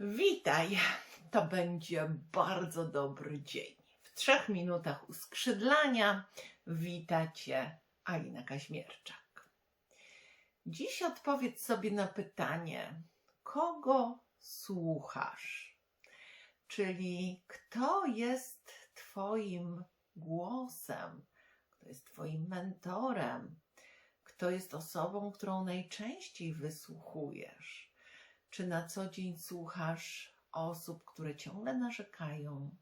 Witaj. To będzie bardzo dobry dzień. W trzech minutach uskrzydlania wita Cię Alina Kaźmierczak. Dziś odpowiedz sobie na pytanie, kogo słuchasz? Czyli kto jest Twoim głosem, kto jest Twoim mentorem, kto jest osobą, którą najczęściej wysłuchujesz. Czy na co dzień słuchasz osób, które ciągle narzekają,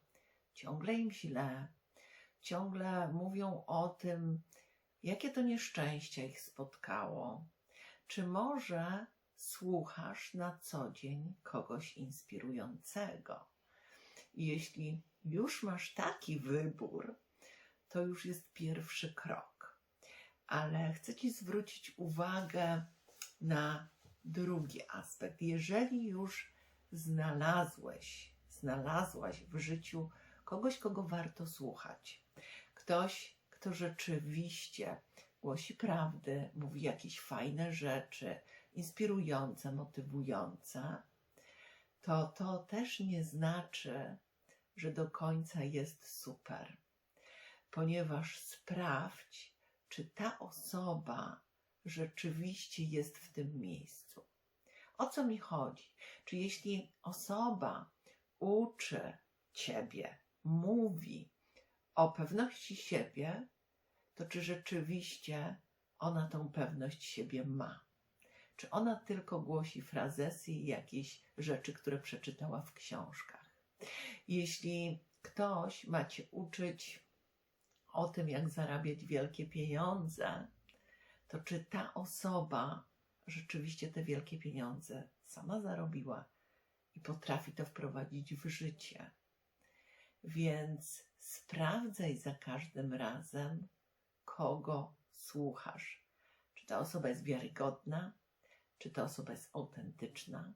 ciągle im źle, ciągle mówią o tym, jakie to nieszczęścia ich spotkało? Czy może słuchasz na co dzień kogoś inspirującego? Jeśli już masz taki wybór, to już jest pierwszy krok. Ale chcę Ci zwrócić uwagę na drugi aspekt. Jeżeli już znalazłeś, znalazłaś w życiu kogoś, kogo warto słuchać, ktoś, kto rzeczywiście głosi prawdy, mówi jakieś fajne rzeczy, inspirujące, motywujące, to to też nie znaczy, że do końca jest super. Ponieważ sprawdź, czy ta osoba rzeczywiście jest w tym miejscu. O co mi chodzi? Czy jeśli osoba uczy ciebie, mówi o pewności siebie, to czy rzeczywiście ona tą pewność siebie ma? Czy ona tylko głosi frazesy i jakieś rzeczy, które przeczytała w książkach? Jeśli ktoś ma cię uczyć o tym, jak zarabiać wielkie pieniądze, to czy ta osoba rzeczywiście te wielkie pieniądze sama zarobiła i potrafi to wprowadzić w życie. Więc sprawdzaj za każdym razem, kogo słuchasz. Czy ta osoba jest wiarygodna, czy ta osoba jest autentyczna,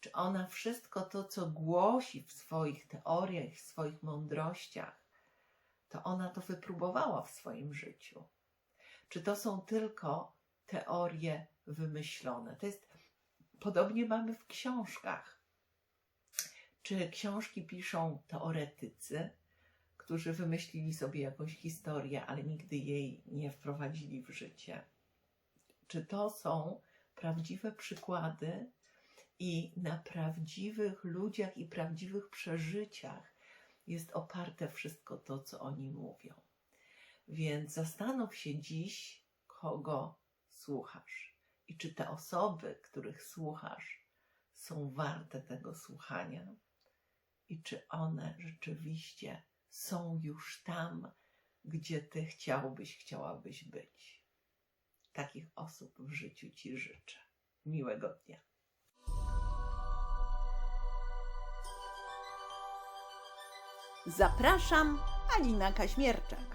czy ona wszystko to, co głosi w swoich teoriach, w swoich mądrościach, to ona to wypróbowała w swoim życiu czy to są tylko teorie wymyślone. To jest podobnie mamy w książkach. Czy książki piszą teoretycy, którzy wymyślili sobie jakąś historię, ale nigdy jej nie wprowadzili w życie? Czy to są prawdziwe przykłady i na prawdziwych ludziach i prawdziwych przeżyciach jest oparte wszystko to, co oni mówią? Więc zastanów się dziś, kogo słuchasz i czy te osoby, których słuchasz, są warte tego słuchania i czy one rzeczywiście są już tam, gdzie ty chciałbyś, chciałabyś być. Takich osób w życiu ci życzę. Miłego dnia. Zapraszam, Alina Kaźmierczak.